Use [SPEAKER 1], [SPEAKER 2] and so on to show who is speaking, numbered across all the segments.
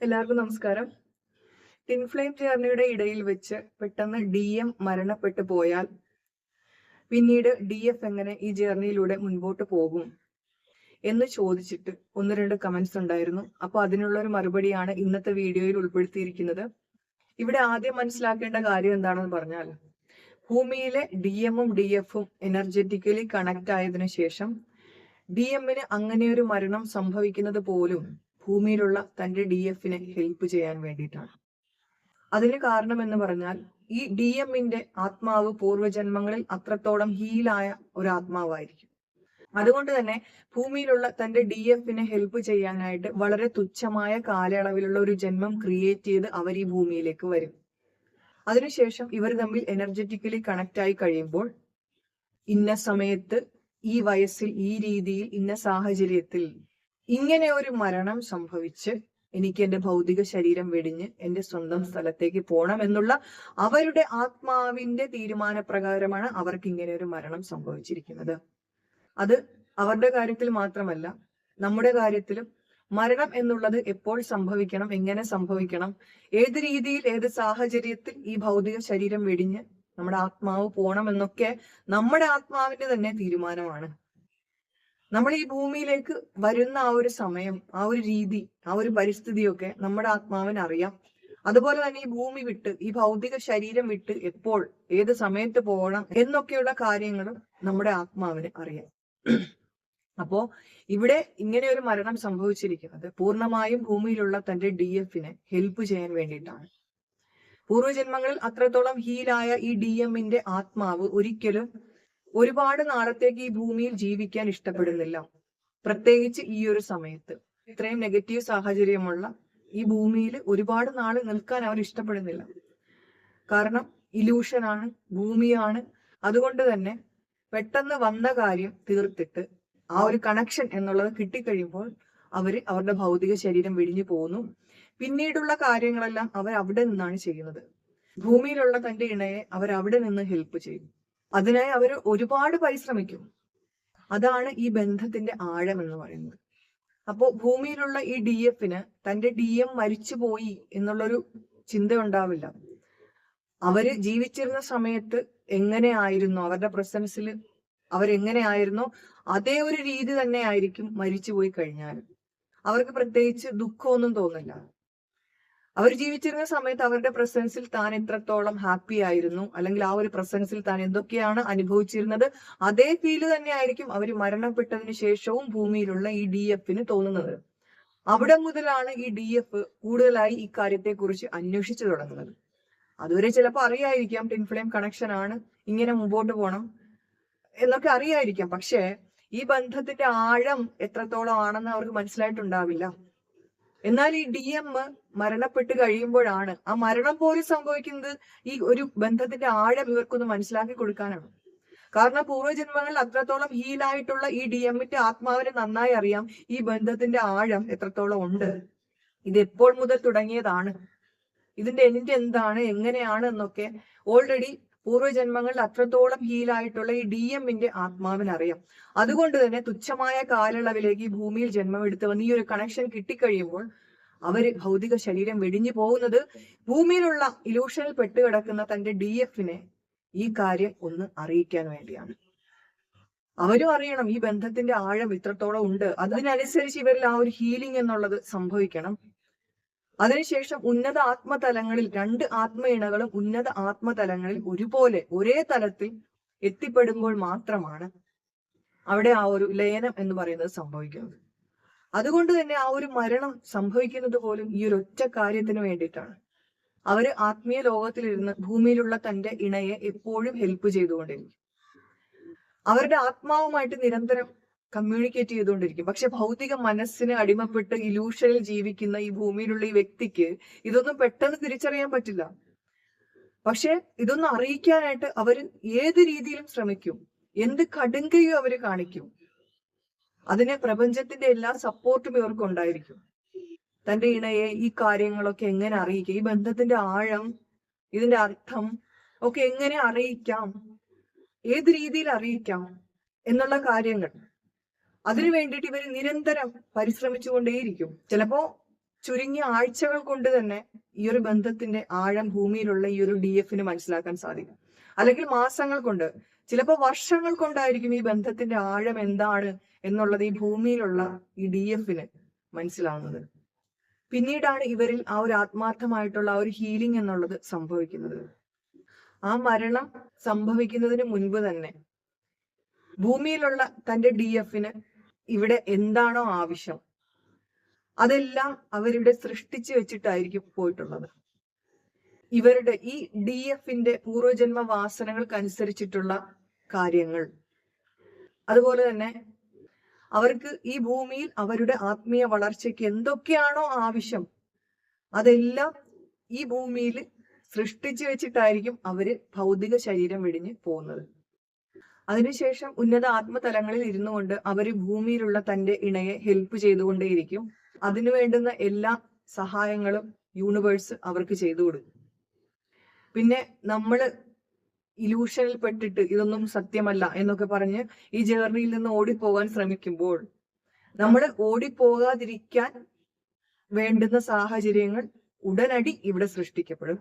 [SPEAKER 1] എല്ലാവർക്കും നമസ്കാരം. ടിൻഫ്ലെയിം ജേർണിയുടെ ഇടയിൽ വെച്ച് പെട്ടെന്ന് ഡി എം മരണപ്പെട്ടു പോയാൽ പിന്നീട് ഡി എഫ് എങ്ങനെ ഈ ജേർണിയിലൂടെ മുൻപോട്ട് പോകും എന്ന് ചോദിച്ചിട്ട് ഒന്ന് രണ്ട് കമന്റ്സ് ഉണ്ടായിരുന്നു. അപ്പോൾ അതിനുള്ള ഒരു മറുപടിയാണ് ഇന്നത്തെ വീഡിയോയിൽ ഉൾപ്പെടുത്തിയിരിക്കുന്നത്. ഇവിടെ ആദ്യം മനസ്സിലാക്കേണ്ട കാര്യം എന്താണെന്ന് പറഞ്ഞാൽ ഭൂമിയിലെ ഡി എമ്മും ഡി എഫും എനർജറ്റിക്കലി കണക്ട് ആയതിനു ശേഷം ഡി എമ്മിന് അങ്ങനെ ഒരു മരണം സംഭവിക്കുന്നത് പോലും ഭൂമിയിലുള്ള തന്റെ ഡി എഫിനെ ഹെൽപ്പ് ചെയ്യാൻ വേണ്ടിയിട്ടാണ്. അതിന് കാരണം എന്ന് പറഞ്ഞാൽ ഈ ഡി എമ്മിന്റെ ആത്മാവ് പൂർവജന്മങ്ങളിൽ അത്രത്തോളം ഹീലായ ഒരു ആത്മാവായിരിക്കും അതുകൊണ്ട് തന്നെ ഭൂമിയിലുള്ള തന്റെ ഡി എഫിനെ ഹെൽപ്പ് ചെയ്യാനായിട്ട് വളരെ തുച്ഛമായ കാലയളവിലുള്ള ഒരു ജന്മം ക്രിയേറ്റ് ചെയ്ത് അവർ ഈ ഭൂമിയിലേക്ക് വരും. അതിനുശേഷം ഇവർ തമ്മിൽ എനർജറ്റിക്കലി കണക്ട് ആയി കഴിയുമ്പോൾ ഇന്ന സമയത്ത് ഈ വയസ്സിൽ ഈ രീതിയിൽ ഇന്ന സാഹചര്യത്തിൽ ഇങ്ങനെ ഒരു മരണം സംഭവിച്ച് എനിക്ക് എന്റെ ഭൗതിക ശരീരം വെടിഞ്ഞ് എന്റെ സ്വന്തം സ്ഥലത്തേക്ക് പോകണം എന്നുള്ള അവരുടെ ആത്മാവിന്റെ തീരുമാനപ്രകാരമാണ് അവർക്ക് ഇങ്ങനെ ഒരു മരണം സംഭവിച്ചിരിക്കുന്നത്. അത് അവരുടെ കാര്യത്തിൽ മാത്രമല്ല നമ്മുടെ കാര്യത്തിലും മരണം എന്നുള്ളത് എപ്പോൾ സംഭവിക്കണം എങ്ങനെ സംഭവിക്കണം ഏത് രീതിയിൽ ഏത് സാഹചര്യത്തിൽ ഈ ഭൗതിക ശരീരം വെടിഞ്ഞ് നമ്മുടെ ആത്മാവ് പോകണം എന്നൊക്കെ നമ്മുടെ ആത്മാവിന്റെ തന്നെ തീരുമാനമാണ്. നമ്മൾ ഈ ഭൂമിയിലേക്ക് വരുന്ന ആ ഒരു സമയം ആ ഒരു രീതി ആ ഒരു പരിസ്ഥിതിയൊക്കെ നമ്മുടെ ആത്മാവിന് അറിയാം. അതുപോലെ തന്നെ ഈ ഭൂമി വിട്ട് ഈ ഭൗതിക ശരീരം വിട്ട് എപ്പോൾ ഏത് സമയത്ത് പോകണം എന്നൊക്കെയുള്ള കാര്യങ്ങളും നമ്മുടെ ആത്മാവിന് അറിയാം. അപ്പോ ഇവിടെ ഇങ്ങനെ ഒരു മരണം സംഭവിച്ചിരിക്കുന്നത് പൂർണമായും ഭൂമിയിലുള്ള തന്റെ ഡി എഫിനെ ഹെൽപ്പ് ചെയ്യാൻ വേണ്ടിയിട്ടാണ്. പൂർവജന്മങ്ങളിൽ അത്രത്തോളം ഹീലായ ഈ ഡി എമ്മിന്റെ ആത്മാവ് ഒരിക്കലും ഒരുപാട് നാളത്തേക്ക് ഈ ഭൂമിയിൽ ജീവിക്കാൻ ഇഷ്ടപ്പെടുന്നില്ല. പ്രത്യേകിച്ച് ഈ ഒരു സമയത്ത്. ഇത്രയും നെഗറ്റീവ് സാഹചര്യമുള്ള ഈ ഭൂമിയിൽ ഒരുപാട് നാൾ നിൽക്കാൻ അവർ ഇഷ്ടപ്പെടുന്നില്ല. കാരണം ഇലൂഷനാണ് ഭൂമിയാണ്. അതുകൊണ്ട് തന്നെ പെട്ടെന്ന് വന്ന കാര്യം തീർത്തിട്ട് ആ ഒരു കണക്ഷൻ എന്നുള്ളത് കിട്ടിക്കഴിയുമ്പോൾ അവർ അവരുടെ ഭൗതിക ശരീരം വിഴിഞ്ഞു പോകുന്നു പിന്നീടുള്ള കാര്യങ്ങളെല്ലാം അവർ അവിടെ നിന്നാണ് ചെയ്യുന്നത്. ഭൂമിയിലുള്ള തന്റെ ഇണയെ അവർ അവിടെ നിന്ന് ഹെൽപ്പ് ചെയ്യും അതിനായി അവർ ഒരുപാട് പരിശ്രമിക്കും. അതാണ് ഈ ബന്ധത്തിന്റെ ആഴം എന്ന് പറയുന്നത്. അപ്പോ ഭൂമിയിലുള്ള ഈ ഡി എഫിന് തന്റെ ഡി എം മരിച്ചുപോയി എന്നുള്ളൊരു ചിന്ത ഉണ്ടാവില്ല അവർ ജീവിച്ചിരുന്ന സമയത്ത് എങ്ങനെയായിരുന്നു? അവരുടെ പ്രസൻസിൽ അവരെങ്ങനെയായിരുന്നോ? അതേ ഒരു രീതി തന്നെ ആയിരിക്കും മരിച്ചുപോയി കഴിഞ്ഞാൽ അവർക്ക് പ്രത്യേകിച്ച് ദുഃഖമൊന്നും തോന്നില്ല. അവർ ജീവിച്ചിരുന്ന സമയത്ത് അവരുടെ പ്രസൻസിൽ താൻ എത്രത്തോളം ഹാപ്പി ആയിരുന്നു? അല്ലെങ്കിൽ ആ ഒരു പ്രസൻസിൽ താൻ എന്തൊക്കെയാണ് അനുഭവിച്ചിരുന്നത്? അതേ ഫീൽ തന്നെയായിരിക്കും അവർ മരണപ്പെട്ടതിന് ശേഷവും ഭൂമിയിലുള്ള ഈ ഡി എഫിന് തോന്നുന്നത്. അവിടെ മുതലാണ് ഈ ഡി എഫ് കൂടുതലായി ഈ കാര്യത്തെക്കുറിച്ച് അന്വേഷിച്ചു തുടങ്ങുന്നത്. അതുവരെ ചിലപ്പോൾ അറിയായിരിക്കാം ടിൻഫ്ലെയിം കണക്ഷൻ ആണ് ഇങ്ങനെ മുമ്പോട്ട് പോകണം എന്നൊക്കെ അറിയായിരിക്കാം. പക്ഷേ ഈ ബന്ധത്തിന്റെ ആഴം എത്രത്തോളം ആണെന്ന് അവർക്ക് മനസ്സിലായിട്ടുണ്ടാവില്ല. എന്നാൽ ഈ ഡി എം മരണപ്പെട്ട് കഴിയുമ്പോഴാണ് ആ മരണം പോലും സംഭവിക്കുന്നത് ഈ ഒരു ബന്ധത്തിന്റെ ആഴം ഇവർക്കൊന്ന് മനസ്സിലാക്കി കൊടുക്കാനാണ്. കാരണം പൂർവജന്മങ്ങളിൽ അത്രത്തോളം ഹീലായിട്ടുള്ള ഈ ഡി എമ്മിന്റെ ആത്മാവിനെ നന്നായി അറിയാം. ഈ ബന്ധത്തിന്റെ ആഴം എത്രത്തോളം ഉണ്ട്. ഇത് എപ്പോൾ മുതൽ തുടങ്ങിയതാണ്. ഇതിന്റെ എന്റെ എന്താണ് എങ്ങനെയാണ് എന്നൊക്കെ ഓൾറെഡി പൂർവജന്മങ്ങളിൽ അത്രത്തോളം ഹീലായിട്ടുള്ള ഈ ഡി എമ്മിന്റെ ആത്മാവിനറിയാം. അതുകൊണ്ട് തന്നെ തുച്ഛമായ കാലയളവിലേക്ക് ഈ ഭൂമിയിൽ ജന്മമെടുത്ത് വന്ന് ഈ ഒരു കണക്ഷൻ കിട്ടിക്കഴിയുമ്പോൾ അവർ ഭൗതിക ശരീരം വെടിഞ്ഞു പോകുന്നത് ഭൂമിയിലുള്ള ഇലൂഷനിൽ പെട്ടുകിടക്കുന്ന തന്റെ ഡി എഫിനെ ഈ കാര്യം ഒന്ന് അറിയിക്കാൻ വേണ്ടിയാണ്. അവരും അറിയണം ഈ ബന്ധത്തിന്റെ ആഴം ഇത്രത്തോളം ഉണ്ട്. അതിനനുസരിച്ച് ഇവരിൽ ആ ഒരു ഹീലിംഗ് എന്നുള്ളത് സംഭവിക്കണം. അതിനുശേഷം ഉന്നത ആത്മതലങ്ങളിൽ രണ്ട് ആത്മയിണകളും ഉന്നത ആത്മതലങ്ങളിൽ ഒരുപോലെ ഒരേ തലത്തിൽ എത്തിപ്പെടുമ്പോൾ മാത്രമാണ് അവിടെ ആ ഒരു ലയനം എന്ന് പറയുന്നത് സംഭവിക്കുന്നത്. അതുകൊണ്ട് തന്നെ ആ ഒരു മരണം സംഭവിക്കുന്നത് പോലും ഈ ഒരു ഒറ്റ കാര്യത്തിന് വേണ്ടിയിട്ടാണ്. അവർ ആത്മീയ ലോകത്തിലിരുന്ന് ഭൂമിയിലുള്ള തന്റെ ഇണയെ എപ്പോഴും ഹെൽപ്പ് ചെയ്തുകൊണ്ടിരിക്കും. അവരുടെ ആത്മാവുമായിട്ട് നിരന്തരം കമ്മ്യൂണിക്കേറ്റ് ചെയ്തുകൊണ്ടിരിക്കും. പക്ഷെ ഭൗതിക മനസ്സിന് അടിമപ്പെട്ട് ഇലൂഷനിൽ ജീവിക്കുന്ന ഈ ഭൂമിയിലുള്ള ഈ വ്യക്തിക്ക് ഇതൊന്നും പെട്ടെന്ന് തിരിച്ചറിയാൻ പറ്റില്ല. പക്ഷെ ഇതൊന്നും അറിയിക്കാനായിട്ട് അവർ ഏത് രീതിയിലും ശ്രമിക്കും. എന്ത് കടുങ്കയും അവർ കാണിക്കും. അതിന് പ്രപഞ്ചത്തിന്റെ എല്ലാ സപ്പോർട്ടും ഇവർക്ക് ഉണ്ടായിരിക്കും. തന്റെ ഇണയെ ഈ കാര്യങ്ങളൊക്കെ എങ്ങനെ അറിയിക്കാം? ഈ ബന്ധത്തിന്റെ ആഴം ഇതിന്റെ അർത്ഥം ഒക്കെ എങ്ങനെ അറിയിക്കാം? ഏത് രീതിയിൽ അറിയിക്കാം? എന്നുള്ള കാര്യങ്ങൾ. അതിനു വേണ്ടിയിട്ട് ഇവർ നിരന്തരം പരിശ്രമിച്ചുകൊണ്ടേയിരിക്കും. ചിലപ്പോ ചുരുങ്ങിയ ആഴ്ചകൾ കൊണ്ട് തന്നെ ഈ ഒരു ബന്ധത്തിന്റെ ആഴം ഭൂമിയിലുള്ള ഈ ഒരു ഡി എഫിന് മനസ്സിലാക്കാൻ സാധിക്കും. അല്ലെങ്കിൽ മാസങ്ങൾ കൊണ്ട്. ചിലപ്പോൾ വർഷങ്ങൾ കൊണ്ടായിരിക്കും ഈ ബന്ധത്തിന്റെ ആഴം എന്താണ് എന്നുള്ളത് ഈ ഭൂമിയിലുള്ള ഈ ഡി എഫിന് മനസ്സിലാവുന്നത്. പിന്നീടാണ് ഇവരിൽ ആ ഒരു ആത്മാർത്ഥമായിട്ടുള്ള ആ ഒരു ഹീലിംഗ് എന്നുള്ളത് സംഭവിക്കുന്നത്. ആ മരണം സംഭവിക്കുന്നതിന് മുൻപ് തന്നെ ഭൂമിയിലുള്ള തന്റെ ഡി എഫിന് ഇവിടെ എന്താണോ ആവശ്യം അതെല്ലാം അവരിവിടെ സൃഷ്ടിച്ചു വെച്ചിട്ടായിരിക്കും പോയിട്ടുള്ളത്. ഇവരുടെ ഈ ഡി എഫിന്റെ പൂർവജന്മ വാസനകൾക്കനുസരിച്ചിട്ടുള്ള കാര്യങ്ങൾ. അതുപോലെ തന്നെ അവർക്ക് ഈ ഭൂമിയിൽ അവരുടെ ആത്മീയ വളർച്ചയ്ക്ക് എന്തൊക്കെയാണോ ആവശ്യം അതെല്ലാം ഈ ഭൂമിയിൽ സൃഷ്ടിച്ചു വെച്ചിട്ടായിരിക്കും അവർ ഭൗതിക ശരീരം വെടിഞ്ഞ് പോകുന്നത്. അതിനുശേഷം ഉന്നത ആത്മതലങ്ങളിൽ ഇരുന്നു കൊണ്ട് അവർ ഭൂമിയിലുള്ള തന്റെ ഇണയെ ഹെൽപ്പ് ചെയ്തുകൊണ്ടേയിരിക്കും. അതിനു വേണ്ടുന്ന എല്ലാ സഹായങ്ങളും യൂണിവേഴ്സ് അവർക്ക് ചെയ്തു കൊടുക്കും. പിന്നെ നമ്മൾ ഇലൂഷനിൽ പെട്ടിട്ട് ഇതൊന്നും സത്യമല്ല എന്നൊക്കെ പറഞ്ഞ് ഈ ജേർണിയിൽ നിന്ന് ഓടിപ്പോകാൻ ശ്രമിക്കുമ്പോൾ നമ്മൾ ഓടിപ്പോകാതിരിക്കാൻ വേണ്ടുന്ന സാഹചര്യങ്ങൾ ഉടനടി ഇവിടെ സൃഷ്ടിക്കപ്പെടും.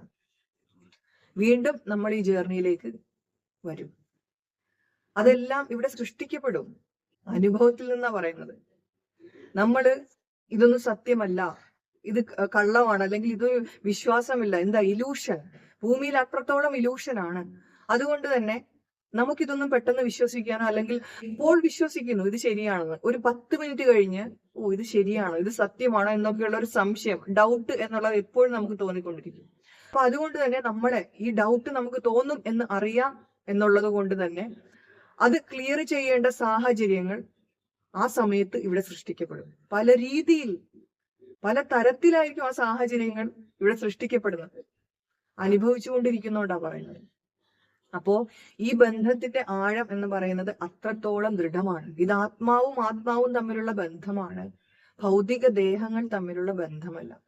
[SPEAKER 1] വീണ്ടും നമ്മൾ ഈ ജേർണിയിലേക്ക് വരും. അതെല്ലാം ഇവിടെ സൃഷ്ടിക്കപ്പെടും. അനുഭവത്തിൽ നിന്നാ പറയുന്നത്. നമ്മൾ ഇതൊന്നും സത്യമല്ല. ഇത് കള്ളമാണ്. അല്ലെങ്കിൽ ഇത് വിശ്വാസമില്ല. എന്താ ഇലൂഷൻ ഭൂമിയിൽ അത്രത്തോളം ഇലൂഷനാണ് അതുകൊണ്ട് തന്നെ നമുക്കിതൊന്നും പെട്ടെന്ന് വിശ്വസിക്കാനോ അല്ലെങ്കിൽ ഇപ്പോൾ വിശ്വസിക്കുന്നു ഇത് ശരിയാണെന്ന്. ഒരു പത്ത് മിനിറ്റ് കഴിഞ്ഞ് ഓ ഇത് ശരിയാണോ ഇത് സത്യമാണോ എന്നൊക്കെയുള്ള ഒരു സംശയം ഡൗട്ട് എന്നുള്ളത് എപ്പോഴും നമുക്ക് തോന്നിക്കൊണ്ടിരിക്കും. അപ്പൊ അതുകൊണ്ട് തന്നെ നമ്മളെ ഈ ഡൗട്ട് നമുക്ക് തോന്നും എന്ന് അറിയാം എന്നുള്ളത് കൊണ്ട് തന്നെ അത് ക്ലിയർ ചെയ്യേണ്ട സാഹചര്യങ്ങൾ ആ സമയത്ത് ഇവിടെ സൃഷ്ടിക്കപ്പെടും പല രീതിയിൽ പല തരത്തിലായിരിക്കും ആ സാഹചര്യങ്ങൾ ഇവിടെ സൃഷ്ടിക്കപ്പെടുന്നത്. അനുഭവിച്ചുകൊണ്ടിരിക്കുന്നോണ്ടാ പറയുന്നത്. അപ്പോ ഈ ബന്ധത്തിന്റെ ആഴം എന്ന് പറയുന്നത് അത്രത്തോളം ദൃഢമാണ്. ഇത് ആത്മാവും ആത്മാവും തമ്മിലുള്ള ബന്ധമാണ്. ഭൗതിക ദേഹങ്ങൾ തമ്മിലുള്ള ബന്ധമല്ല.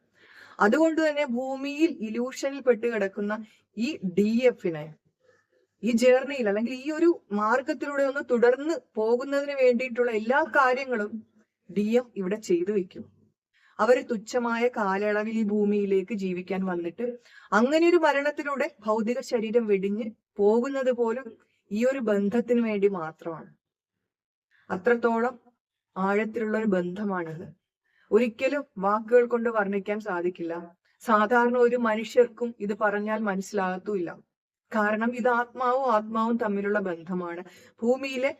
[SPEAKER 1] അതുകൊണ്ട് തന്നെ ഭൂമിയിൽ ഇലൂഷനിൽ പെട്ട് കിടക്കുന്ന ഈ ഡി എഫിനെ ഈ ജേർണിയിൽ അല്ലെങ്കിൽ ഈ ഒരു മാർഗത്തിലൂടെ ഒന്ന് തുടർന്ന് പോകുന്നതിന് വേണ്ടിയിട്ടുള്ള എല്ലാ കാര്യങ്ങളും ഡി എം ഇവിടെ ചെയ്തു വെക്കും. അവർ തുച്ഛമായ കാലയളവിൽ ഈ ഭൂമിയിലേക്ക് ജീവിക്കാൻ വന്നിട്ട് അങ്ങനെ ഒരു മരണത്തിലൂടെ ഭൗതിക ശരീരം വെടിഞ്ഞ് പോകുന്നത് പോലും ഈ ഒരു ബന്ധത്തിന് വേണ്ടി മാത്രമാണ്. അത്രത്തോളം ആഴത്തിലുള്ള ഒരു ബന്ധമാണിത്. ഒരിക്കലും വാക്കുകൾ കൊണ്ട് വർണിക്കാൻ സാധിക്കില്ല. സാധാരണ ഒരു മനുഷ്യർക്കും ഇത് പറഞ്ഞാൽ മനസ്സിലാകത്തുമില്ല. കാരണം ഇത് ആത്മാവും ആത്മാവും തമ്മിലുള്ള ബന്ധമാണ്. ഭൂമിയിലെ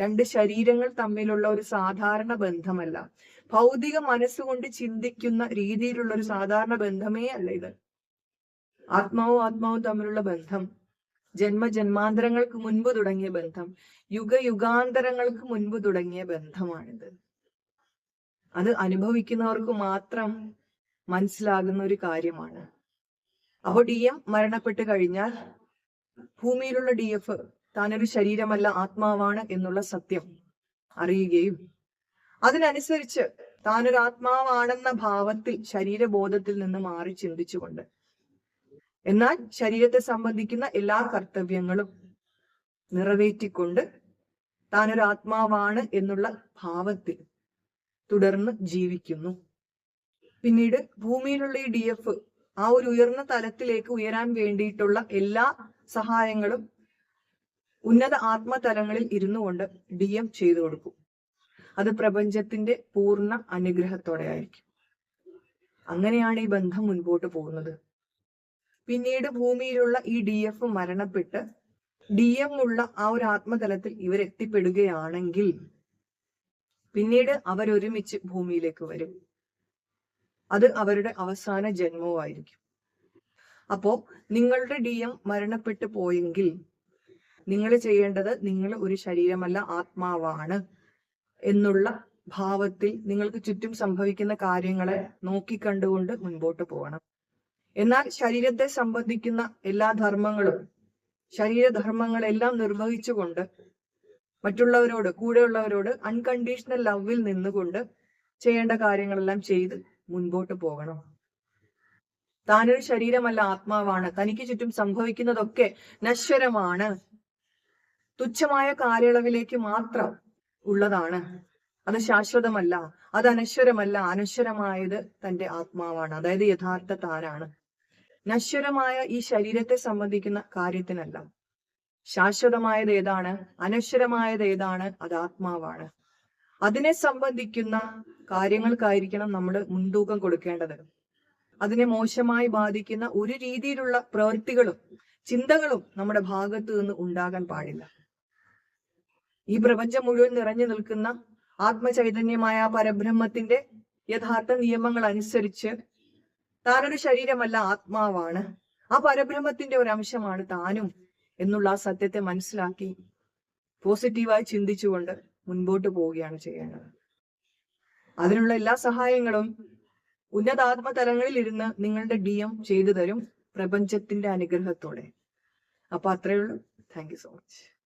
[SPEAKER 1] രണ്ട് ശരീരങ്ങൾ തമ്മിലുള്ള ഒരു സാധാരണ ബന്ധമല്ല. ഭൗതിക മനസ്സുകൊണ്ട് ചിന്തിക്കുന്ന രീതിയിലുള്ള ഒരു സാധാരണ ബന്ധമേ അല്ല ഇത്. ആത്മാവും ആത്മാവും തമ്മിലുള്ള ബന്ധം. ജന്മജന്മാന്തരങ്ങൾക്ക് മുൻപ് തുടങ്ങിയ ബന്ധം. യുഗ യുഗാന്തരങ്ങൾക്ക് മുൻപ് തുടങ്ങിയ ബന്ധമാണിത്. അത് അനുഭവിക്കുന്നവർക്ക് മാത്രം മനസ്സിലാകുന്ന ഒരു കാര്യമാണ്. അപ്പോൾ ഡി എം മരണപ്പെട്ട് കഴിഞ്ഞാൽ ഭൂമിയിലുള്ള ഡി എഫ് താനൊരു ശരീരമല്ല ആത്മാവാണ് എന്നുള്ള സത്യം അറിയുകയും അതിനനുസരിച്ച് താനൊരു ആത്മാവാണെന്ന ഭാവത്തിൽ ശരീരബോധത്തിൽ നിന്ന് മാറി ചിന്തിച്ചുകൊണ്ട്. എന്നാൽ ശരീരത്തെ സംബന്ധിക്കുന്ന എല്ലാ കർത്തവ്യങ്ങളും നിറവേറ്റിക്കൊണ്ട് താനൊരു ആത്മാവാണ് എന്നുള്ള ഭാവത്തിൽ തുടർന്ന് ജീവിക്കുന്നു. പിന്നീട് ഭൂമിയിലുള്ള ഈ ഡി എഫ് ആ ഒരു ഉയർന്ന തലത്തിലേക്ക് ഉയരാൻ വേണ്ടിയിട്ടുള്ള എല്ലാ സഹായങ്ങളും ഉന്നത ആത്മതലങ്ങളിൽ ഇരുന്നു കൊണ്ട് ഡി എം ചെയ്തു കൊടുക്കും. അത് പ്രപഞ്ചത്തിന്റെ പൂർണ അനുഗ്രഹത്തോടെ ആയിരിക്കും അങ്ങനെയാണ് ഈ ബന്ധം മുൻപോട്ട് പോകുന്നത്. പിന്നീട് ഭൂമിയിലുള്ള ഈ ഡി എഫ് മരണപ്പെട്ട് ഡി എം ഉള്ള ആ ഒരു ആത്മതലത്തിൽ ഇവരെത്തിപ്പെടുകയാണെങ്കിൽ പിന്നീട് അവരൊരുമിച്ച് ഭൂമിയിലേക്ക് വരും. അത് അവരുടെ അവസാന ജന്മവുമായിരിക്കും. അപ്പോ നിങ്ങളുടെ ഡി എം മരണപ്പെട്ടു പോയെങ്കിൽ നിങ്ങൾ ചെയ്യേണ്ടത് നിങ്ങൾ ഒരു ശരീരമല്ല ആത്മാവാണ് എന്നുള്ള ഭാവത്തിൽ നിങ്ങൾക്ക് ചുറ്റും സംഭവിക്കുന്ന കാര്യങ്ങളെ നോക്കിക്കണ്ടുകൊണ്ട് മുൻപോട്ട് പോകണം. എന്നാൽ ശരീരത്തെ സംബന്ധിക്കുന്ന എല്ലാ ധർമ്മങ്ങളും ശരീരധർമ്മങ്ങളെല്ലാം നിർവഹിച്ചുകൊണ്ട് മറ്റുള്ളവരോട് കൂടെയുള്ളവരോട് അൺകണ്ടീഷണൽ ലവിൽ നിന്നുകൊണ്ട് ചെയ്യേണ്ട കാര്യങ്ങളെല്ലാം ചെയ്ത് മുൻപോട്ട് പോകണം. താനൊരു ശരീരമല്ല ആത്മാവാണ്. തനിക്ക് ചുറ്റും സംഭവിക്കുന്നതൊക്കെ നശ്വരമാണ്. തുച്ഛമായ കാലയളവിലേക്ക് മാത്രം ഉള്ളതാണ്. അത് ശാശ്വതമല്ല അത് അനശ്വരമല്ല. അനശ്വരമായത് തന്റെ ആത്മാവാണ്. അതായത് യഥാർത്ഥ താനാണ്. നശ്വരമായ ഈ ശരീരത്തെ സംബന്ധിക്കുന്ന കാര്യത്തിനല്ല. ശാശ്വതമായത് ഏതാണ്? അനശ്വരമായത് ഏതാണ്? അത് ആത്മാവാണ്. അതിനെ സംബന്ധിക്കുന്ന കാര്യങ്ങൾക്കായിരിക്കണം നമ്മൾ മുൻതൂക്കം കൊടുക്കേണ്ടത്. അതിനെ മോശമായി ബാധിക്കുന്ന ഒരു രീതിയിലുള്ള പ്രവൃത്തികളും ചിന്തകളും നമ്മുടെ ഭാഗത്തു നിന്ന് ഉണ്ടാകാൻ പാടില്ല. ഈ പ്രപഞ്ചം മുഴുവൻ നിറഞ്ഞു നിൽക്കുന്ന ആത്മചൈതന്യമായ പരബ്രഹ്മത്തിന്റെ യഥാർത്ഥ നിയമങ്ങൾ അനുസരിച്ച് താനൊരു ശരീരമല്ല ആത്മാവാണ്. ആ പരബ്രഹ്മത്തിന്റെ ഒരു അംശമാണ് താനും എന്നുള്ള ആ സത്യത്തെ മനസ്സിലാക്കി പോസിറ്റീവായി ചിന്തിച്ചുകൊണ്ട് മുൻപോട്ട് പോവുകയാണ് ചെയ്യേണ്ടത്. അതിനുള്ള എല്ലാ സഹായങ്ങളും ഉന്നതാത്മ തലങ്ങളിൽ ഇരുന്ന് നിങ്ങളുടെ ഡി എം ചെയ്തു തരും പ്രപഞ്ചത്തിന്റെ അനുഗ്രഹത്തോടെ. അപ്പൊ അത്രയേ ഉള്ളൂ. Thank you so much